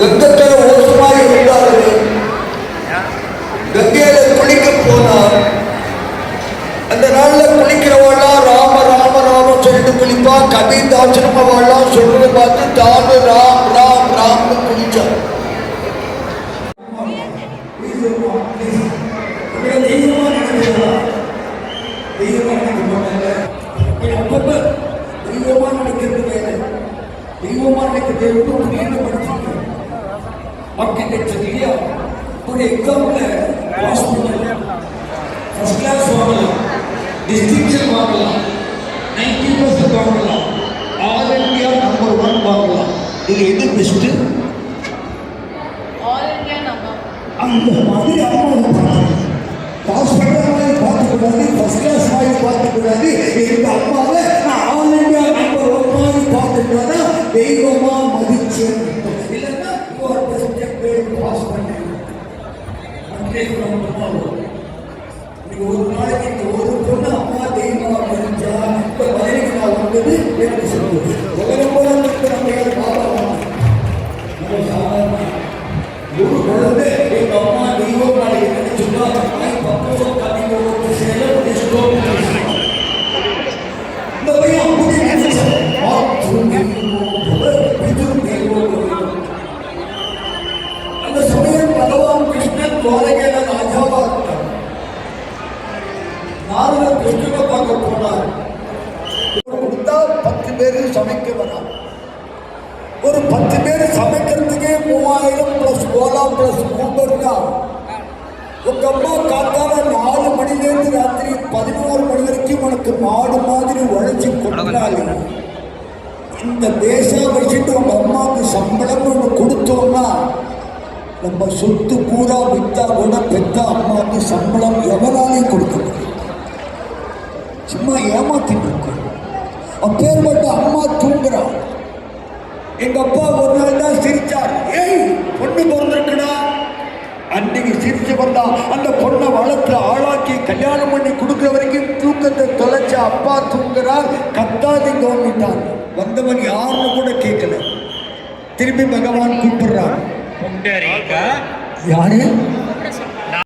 கங்கக்கரை ஓசமாய் இருந்தார்கள் கங்கையில குளிக்க போனார் அந்த நாள்ல குளிக்கிறவாள்லாம் ராம ராம ராம சொல்லிட்டு குளிப்பா கபீர் தாசனமாவாள்லாம் சொல்றத பார்த்து தானு ராம் ராம் ராம்னு குளிச்சார் தெய்வமா நினைக்கிறதா தெய்வமா நினைக்க மாட்டாங்க அப்பப்ப தெய்வமா நினைக்கிறது ஆர்கிடெக்சர் இல்லையா ஒரு எக்ஸாம்ல பாஸ் பண்ணலாம் ஃபர்ஸ்ட் கிளாஸ் வாங்கலாம் டிஸ்டிங்ஷன் வாங்கலாம் நைன்டி பர்சன்ட் வாங்கலாம் ஆல் இந்தியா நம்பர் ஒன் வாங்கலாம் இது எது நம்ம அந்த மாதிரி அம்மா பாஸ் பண்ற மாதிரி பார்த்துக்கூடாது ஃபர்ஸ்ட் கிளாஸ் மாதிரி பார்த்துக்கூடாது எங்க அம்மாவை நான் ஆல் இந்தியா நம்பர் ஒன் மாதிரி பார்த்துக்கூடாது தெய்வமா மதிச்சு இல்லைன்னா அங்கே நம்ம அம்மாவும். இன்னைக்கு ஒரு நாளைக்கு இந்த ஒரு பொண்ணு அம்மா தெய்வமா மதிச்சா இப்ப பதினைக்கு நாள் வந்தது எனக்கு சொல்லுது உலகம் போல இருக்கு நம்ம யார் பாபா நம்ம சாதாரண ஒரு குழந்தை எங்க அம்மா தெய்வம் நாளைக்கு நினைச்சுட்டா நாய் பக்கம் கட்டிங்க ஒரு சேலை ஒரு ஸ்டோன் இந்த பையன் அப்படி கிருஷ்ணன் துவாரகையில ராஜாவா இருந்தார் நாரதர் கிருஷ்ணனை பார்க்க போனார். கொடுத்தா பத்து பேரு சமைக்க வரான் ஒரு பத்து பேர் சமைக்கிறதுக்கே மூவாயிரம் பிளஸ் கோலா பிளஸ் மூம்பர்னா உங்க அம்மா காத்தால நாலு மணிலேருந்து ராத்திரி பதினோரு மணி வரைக்கும் உனக்கு மாடு மாதிரி உழைச்சி கொடுத்தாங்க இந்த தேசம் வச்சுட்டு உங்க அம்மாவுக்கு சம்பளம் ஒன்று கொடுத்தோம்னா நம்ம சொத்து பூரா வித்தா கூட பெத்த அம்மாவுக்கு சம்பளம் எவனாலையும் கொடுக்க முடியும் சும்மா ஏமாத்திட்டு இருக்கோம். அப்பேற்பட்ட அம்மா தூங்குறான் எங்க அப்பா ஒரு நாள் தான் சிரிச்சார். ஏய் பொண்ணு பிறந்திருக்குடா. அன்னைக்கு சிரிச்சு வந்தா அந்த பொண்ணை வளர்த்து ஆளாக்கி கல்யாணம் பண்ணி கொடுக்குற வரைக்கும் தூக்கத்தை தொலைச்ச அப்பா தூங்குறார் கத்தாதி கவர்மெண்டார் வந்தவன் யாருன்னு கூட கேட்கல. திரும்பி பகவான் கூப்பிடுறான் யாரு